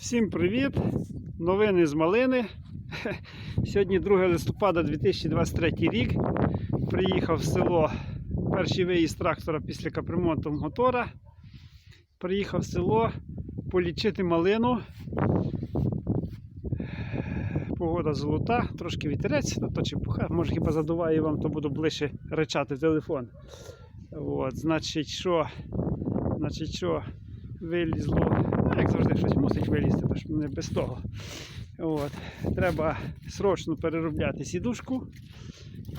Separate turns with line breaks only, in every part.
Всім привіт! Новини з малини. Сьогодні 2 листопада 2023 рік. Приїхав в село. Перший виїзд трактора після капремонту мотора. Приїхав в село полічити малину. Погода золота, трошки вітерець, ну то чепуха, може хіба задуває вам, то буду ближче речати телефон. От, значить, що? Значить, що вилізло. Як завжди, щось мусить вилізти, тож не без того. От. Треба срочно переробляти сідушку.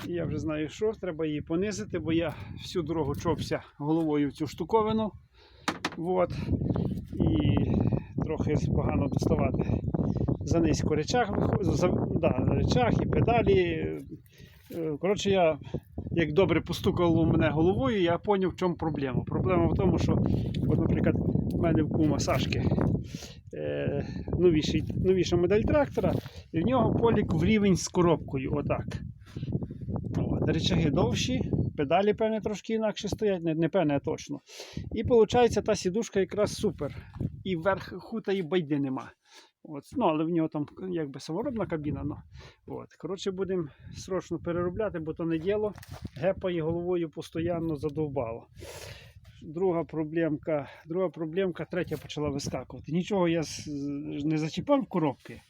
Я вже знаю, що, треба її понизити, бо я всю дорогу чопся головою в цю штуковину. От. І трохи погано доставати. За низько речах за, да, речах і педалі. Е, Коротше, я як добре постукало мене головою, я зрозумів, в чому проблема. Проблема в тому, що, от, наприклад, в мене в кума Сашки е, новіший, новіша модель трактора, і в нього полік в рівень з коробкою. Отак. От, речаги довші, педалі, певне, трошки інакше стоять, не, не певне, а точно. І виходить, та сідушка якраз супер. І верх хута і байди нема. От, ну, але в нього там якби саморобна кабіна. Ну, от. Коротше, будемо срочно переробляти, бо то не діло. Гепає головою постійно задовбало. Друга проблемка, друга проблемка, третя почала вискакувати. Нічого я не зачіпав коробки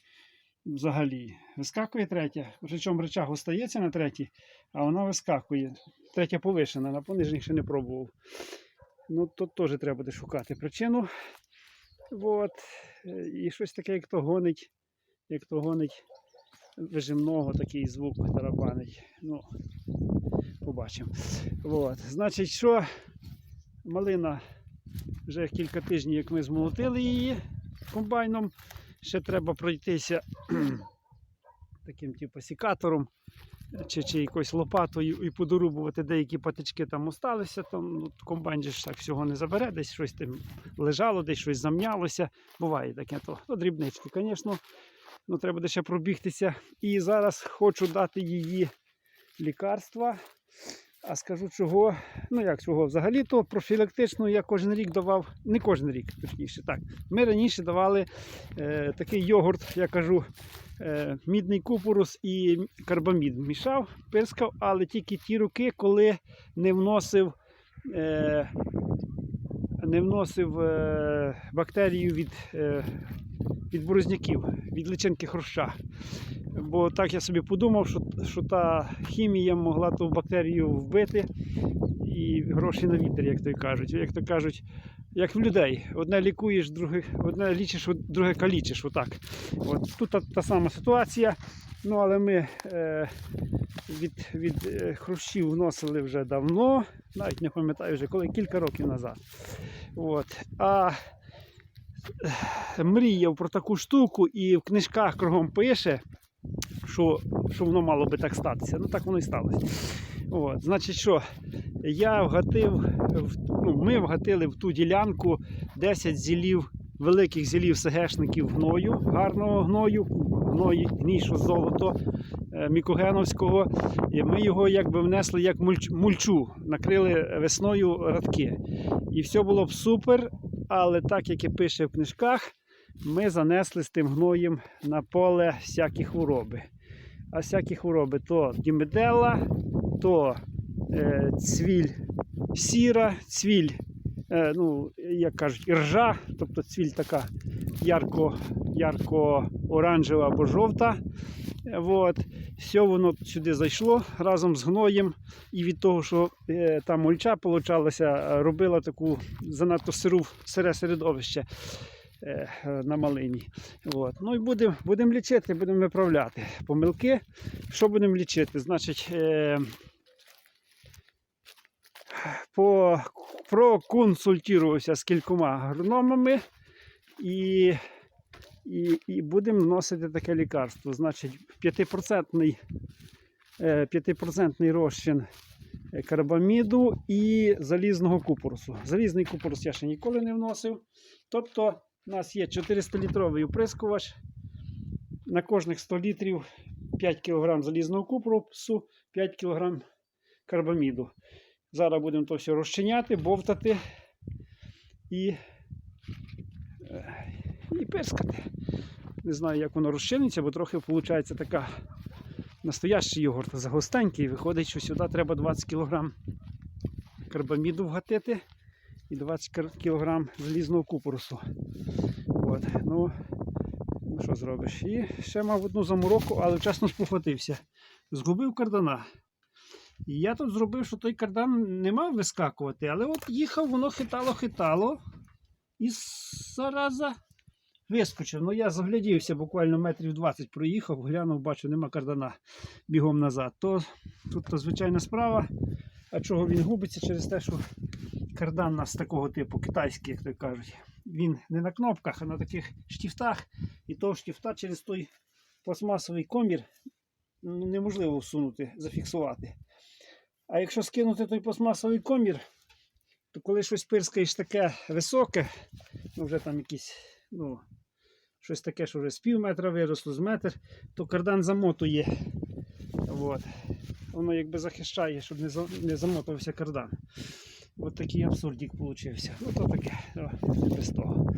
взагалі. Вискакує третя. Причому речах остається на третій, а вона вискакує. Третя повишена, на понижніх ще не пробував. Ну, тут теж треба буде шукати причину. От. І щось таке, як то гонить, як то гонить вижимного такий звук тарабанить. Ну, побачимо. От. Значить, що малина вже кілька тижнів, як ми змолотили її комбайном. Ще треба пройтися таким типу сікатором чи, чи якоюсь лопатою і подорубувати деякі патички там осталися. Там, ну, комбайн же ж так всього не забере, десь щось там лежало, десь щось замнялося. Буває таке то. Ну, дрібнички, звісно. Ну, треба буде ще пробігтися. І зараз хочу дати її лікарства. А скажу чого. Ну як чого? Взагалі то профілактично я кожен рік давав, не кожен рік, точніше. Так. Ми раніше давали е, такий йогурт, я кажу, мідний купорус і карбамід мішав, пирскав, але тільки ті роки, коли не вносив. Е, не вносив е, бактерію від, е, від борозняків, від личинки хруща. Бо так я собі подумав, що, що та хімія могла ту бактерію вбити і гроші на вітер, як то кажуть. Як то кажуть, як в людей. Одне лікуєш, друге, одне лічиш, друге калічиш. Отак. От тут та, та сама ситуація. Ну, але ми е, від, від е, хрущів вносили вже давно, навіть не пам'ятаю вже коли, кілька років назад. От. А е, мріяв про таку штуку і в книжках кругом пише, що, що воно мало би так статися. Ну так воно і сталося. От. Значить, що я вгатив, ну, ми вгатили в ту ділянку 10 зілів, великих зілів СГшників гною, гарного гною, гної, гнішу золото е, Мікогеновського. І ми його якби внесли як мульч, мульчу, накрили весною радки. І все було б супер, але так як і пише в книжках, ми занесли з тим гноєм на поле всякі хвороби. А всякі хвороби то дімедела, то е, цвіль сіра, цвіль, е, ну, як кажуть, іржа, тобто цвіль така ярко, ярко-оранжева або жовта. Е, От. Все воно сюди зайшло разом з гноєм. І від того, що е, та мульча получалася, робила таку занадто сиру, сире середовище е, е, на малині. От. Ну і будемо будем лічити, будемо виправляти помилки. Що будемо лічити? Значить, е, по, проконсультувався з кількома агрономами і, і, і будемо вносити таке лікарство. Значить, 5% е, 5% розчин е, карбаміду і залізного купорусу. Залізний купорус я ще ніколи не вносив. Тобто, у нас є 400-літровий оприскувач. На кожних 100 літрів 5 кг залізного купорусу, 5 кг карбаміду. Зараз будемо то все розчиняти, бовтати і, е, і пирскати. Не знаю, як воно розчиниться, бо трохи виходить така настоящий йогурт загустенький. Виходить, що сюди треба 20 кг карбаміду вгатити і 20 кг залізного купорусу. От, ну, ну, що зробиш? І ще мав одну замороку, але вчасно спохватився. Згубив кардана. І я тут зробив, що той кардан не мав вискакувати, але от їхав, воно хитало-хитало. І зараза вискочив. Ну я заглядівся, буквально метрів 20 проїхав, глянув, бачу, нема кардана бігом назад. То тут то звичайна справа. А чого він губиться через те, що кардан у нас такого типу, китайський, як то кажуть. Він не на кнопках, а на таких штифтах. І того штифта через той пластмасовий комір неможливо всунути, зафіксувати. А якщо скинути той пластмасовий комір, то коли щось пирскаєш таке високе, ну вже там якісь, ну, щось таке, що вже з пів метра виросло, з метр, то кардан замотує. От. Воно якби захищає, щоб не, за, не замотувався кардан. От такий абсурдік получився. Ото таке, о, без того.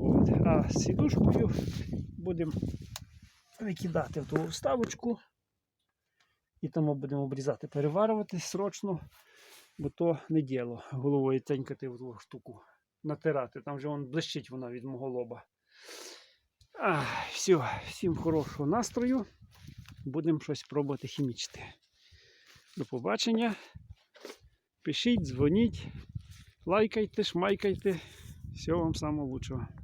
От. А сідушкою будемо викидати в ту вставочку. І тому будемо обрізати, переварювати срочно, бо то не діло головою тенькати в ту штуку, натирати. Там вже вон блищить вона від мого лоба. А, все, всім хорошого настрою. Будемо щось пробувати хімічити. До побачення. Пишіть, дзвоніть, лайкайте, шмайкайте. Всього вам самого лучшого.